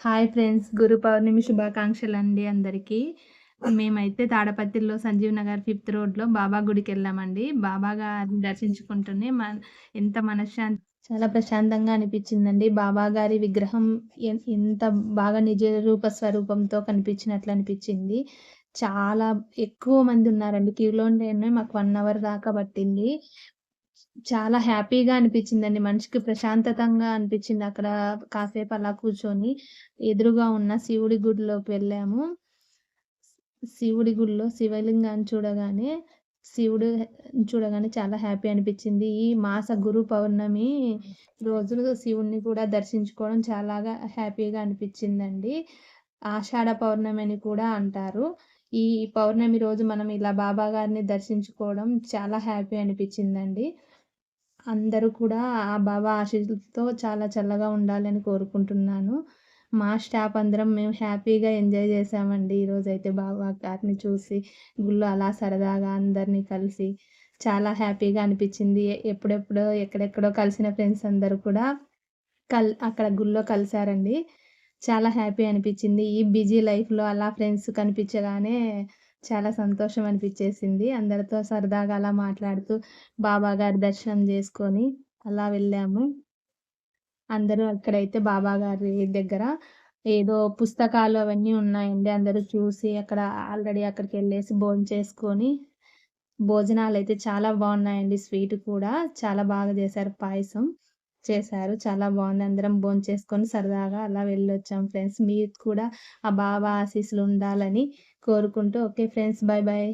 Hi friends గురు పౌర్ణమి శుభాకాంక్షలు అండి అందరికీ. మేమైతే తాడపత్రిలో సంజీవ్ నగర్ ఫిఫ్త్ రోడ్లో బాబా గుడికి వెళ్ళామండి. బాబా గారిని దర్శించుకుంటూనే మన ఎంత మనశ్శాంతి చాలా ప్రశాంతంగా అనిపించిందండి. బాబా గారి విగ్రహం ఎంత బాగా నిజ రూప స్వరూపంతో కనిపించినట్లు అనిపించింది. చాలా ఎక్కువ మంది ఉన్నారండి. క్యూలోనే మాకు వన్ అవర్ దాకా పట్టింది. చాలా హ్యాపీగా అనిపించిందండి. మనిషికి ప్రశాంతతంగా అనిపించింది. అక్కడ కాసేపు అలా కూర్చొని ఎదురుగా ఉన్న శివుడి గుడిలోకి వెళ్ళాము. శివుడి గుడిలో శివలింగాన్ని చూడగానే శివుడు చూడగానే చాలా హ్యాపీ అనిపించింది. ఈ మాస గురు పౌర్ణమి రోజులు శివుడిని కూడా దర్శించుకోవడం చాలాగా హ్యాపీగా అనిపించిందండి. ఆషాఢ పౌర్ణమి అని కూడా అంటారు. ఈ పౌర్ణమి రోజు మనం ఇలా బాబా గారిని దర్శించుకోవడం చాలా హ్యాపీ అనిపించిందండి. అందరూ కూడా ఆ బాబా ఆశీస్సులతో చాలా చల్లగా ఉండాలని కోరుకుంటున్నాను. మా స్టాఫ్ అందరం మేము హ్యాపీగా ఎంజాయ్ చేసామండి ఈరోజు అయితే బాబా గారిని చూసి గుళ్ళు అలా సరదాగా అందరినీ కలిసి చాలా హ్యాపీగా అనిపించింది. ఎప్పుడెప్పుడో ఎక్కడెక్కడో కలిసిన ఫ్రెండ్స్ అందరూ కూడా కల్ అక్కడ గుళ్ళో కలిశారండి చాలా హ్యాపీ అనిపించింది. ఈ బిజీ లైఫ్లో అలా ఫ్రెండ్స్ కనిపించగానే చాలా సంతోషం అనిపించేసింది. అందరితో సరదాగా అలా మాట్లాడుతూ బాబా గారి దర్శనం చేసుకొని అలా వెళ్ళాము. అందరూ అక్కడైతే బాబా గారి దగ్గర ఏదో పుస్తకాలు అవన్నీ ఉన్నాయండి. అందరూ చూసి అక్కడ ఆల్రెడీ అక్కడికి వెళ్ళేసి భోజనం చేసుకొని భోజనాలు అయితే చాలా బాగున్నాయండి. స్వీట్ కూడా చాలా బాగా చేశారు పాయసం. చేశారు. చాలా బాగుంది. అందరం భోజనం చేసుకొని సరదాగా అలా వెళ్ళొచ్చాం ఫ్రెండ్స్. మీరు కూడా ఆ బాబా ఆశీస్సులు ఉండాలని కోరుకుంటూ. Okay friends. Bye bye